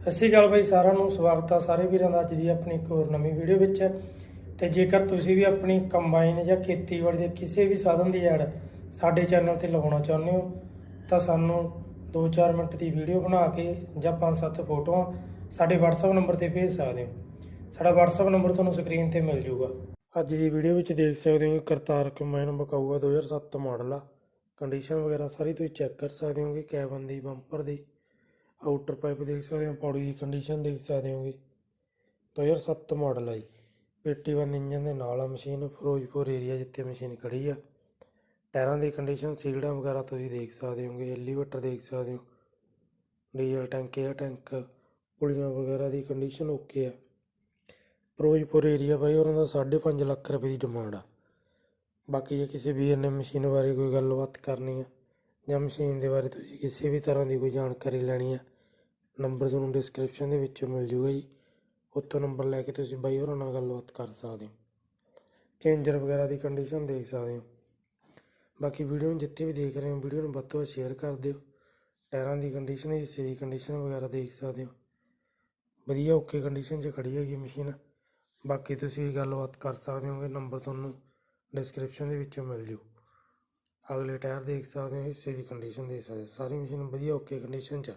ਸਤਿ ਸ਼੍ਰੀ ਅਕਾਲ ਬਾਈ, ਸਾਰਿਆਂ ਨੂੰ ਸਵਾਗਤ ਆ ਸਾਰੇ ਵੀਰਾਂ ਦਾ ਅੱਜ ਦੀ ਆਪਣੀ ਇੱਕ ਹੋਰ ਨਵੀਂ ਵੀਡੀਓ ਵਿੱਚ। ਤੇ ਜੇਕਰ ਤੁਸੀਂ ਵੀ ਆਪਣੀ ਕੰਬਾਈਨ ਜਾਂ ਖੇਤੀਬਾੜੀ ਦੇ ਕਿਸੇ ਵੀ ਸਾਧਨ ਦੀ ਐਡ ਸਾਡੇ ਚੈਨਲ ਤੇ ਲਗਾਉਣਾ ਚਾਹੁੰਦੇ ਹੋ, ਤਾਂ ਸਾਨੂੰ 2-4 ਮਿੰਟ ਦੀ ਵੀਡੀਓ ਬਣਾ ਕੇ ਜਾਂ 5-7 ਫੋਟੋਆਂ ਸਾਡੇ WhatsApp ਨੰਬਰ ਤੇ ਭੇਜ ਸਕਦੇ ਹੋ। ਸਾਡਾ WhatsApp ਨੰਬਰ ਤੁਹਾਨੂੰ ਸਕਰੀਨ ਤੇ ਮਿਲ ਜਾਊਗਾ। ਅੱਜ ਦੀ ਵੀਡੀਓ ਵਿੱਚ ਦੇਖ ਸਕਦੇ ਹੋ ਕਿ ਕਰਤਾਰ ਕੰਬਾਈਨ ਬਕਾਊਗਾ 2007 ਮਾਡਲ ਆ। ਕੰਡੀਸ਼ਨ ਵਗੈਰਾ ਸਾਰੀ ਤੁਸੀਂ ਚੈੱਕ ਕਰ ਸਕਦੇ ਹੋ ਕਿ ਕੈਬਨ ਦੀ, ਬੰਪਰ ਦੀ ਆਊਟਰ ਪਾਈਪ ਦੇਖ ਸਕਦੇ ਹੋ, ਪੌੜੀ ਦੀ ਕੰਡੀਸ਼ਨ ਦੇਖ ਸਕਦੇ ਹੋਗੇ। 2007 ਮਾਡਲ ਆ ਜੀ। ਪੇਟੀ ਬੰਦ ਇੰਜਨ ਦੇ ਨਾਲ ਆ ਮਸ਼ੀਨ ਫਿਰੋਜ਼ਪੁਰ ਏਰੀਆ ਜਿੱਥੇ ਮਸ਼ੀਨ ਖੜੀ ਆ। ਟਾਇਰਾਂ ਦੀ ਕੰਡੀਸ਼ਨ ਸੀਲਡਾਂ ਵਗੈਰਾ ਤੁਸੀਂ ਦੇਖ ਸਕਦੇ ਹੋਗੇ ਐਲੀਵੇਟਰ ਦੇਖ ਸਕਦੇ ਹੋ। ਡੀਜ਼ਲ ਟੈਂਕ 에ਅਰ ਟੈਂਕ ਪੁਲੀਆਂ ਵਗੈਰਾ ਦੀ ਕੰਡੀਸ਼ਨ ਓਕੇ ਆ। ਫਿਰੋਜ਼ਪੁਰ ਏਰੀਆ ਬਾਈ, ਉਹਨਾਂ ਦਾ 5.5 ਲੱਖ ਰੁਪਏ ਦੀ ਡਿਮਾਂਡ ਆ। ਬਾਕੀ ਜੇ ਕਿਸੇ ਵੀਰ ਨੇ ਮਸ਼ੀਨ ਬਾਰੇ ਕੋਈ ਗੱਲਬਾਤ ਕਰਨੀ ਆ, ਜਾਂ ਮਸ਼ੀਨ ਦੇ ਬਾਰੇ ਤੁਸੀਂ ਕਿਸੇ ਵੀ ਤਰ੍ਹਾਂ ਦੀ ਕੋਈ ਜਾਣਕਾਰੀ ਲੈਣੀ ਆ ਨੰਬਰ ਤੁਹਾਨੂੰ ਡਿਸਕ੍ਰਿਪਸ਼ਨ ਦੇ ਵਿੱਚੋਂ ਮਿਲ ਜੂਗਾ ਜੀ। ਉੱਥੋਂ ਨੰਬਰ ਲੈ ਕੇ ਤੁਸੀਂ ਬਾਈ ਹੋਰਾਂ ਨਾਲ ਗੱਲਬਾਤ ਕਰ ਸਕਦੇ ਹੋ। ਚੇਂਜਰ ਵਗੈਰਾ ਦੀ ਕੰਡੀਸ਼ਨ ਦੇਖ ਸਕਦੇ ਹੋ। ਬਾਕੀ ਵੀਡੀਓ ਨੂੰ ਜਿੱਥੇ ਵੀ ਦੇਖ ਰਹੇ ਹੋ, ਵੀਡੀਓ ਨੂੰ ਵੱਧ ਤੋਂ ਵੱਧ ਸ਼ੇਅਰ ਕਰ ਦਿਓ। ਟਾਇਰਾਂ ਦੀ ਕੰਡੀਸ਼ਨ ਹਿੱਸੇ ਦੀ ਕੰਡੀਸ਼ਨ ਵਗੈਰਾ ਦੇਖ ਸਕਦੇ ਹੋ। ਵਧੀਆ ਓਕੇ ਕੰਡੀਸ਼ਨ 'ਚ ਖੜੀ ਹੈਗੀ ਮਸ਼ੀਨ। ਬਾਕੀ ਤੁਸੀਂ ਗੱਲਬਾਤ ਕਰ ਸਕਦੇ ਹੋਗੇ ਨੰਬਰ ਤੁਹਾਨੂੰ ਡਿਸਕ੍ਰਿਪਸ਼ਨ ਦੇ ਵਿੱਚੋਂ ਮਿਲ ਜੂ। ਅਗਲੇ ਟਾਇਰ ਦੇਖ ਸਕਦੇ ਹੋ, ਹਿੱਸੇ ਦੀ ਕੰਡੀਸ਼ਨ ਦੇਖ ਸਕਦੇ ਹੋ। ਸਾਰੀ ਮਸ਼ੀਨ ਵਧੀਆ ਓਕੇ ਕੰਡੀਸ਼ਨ 'ਚ ਆ।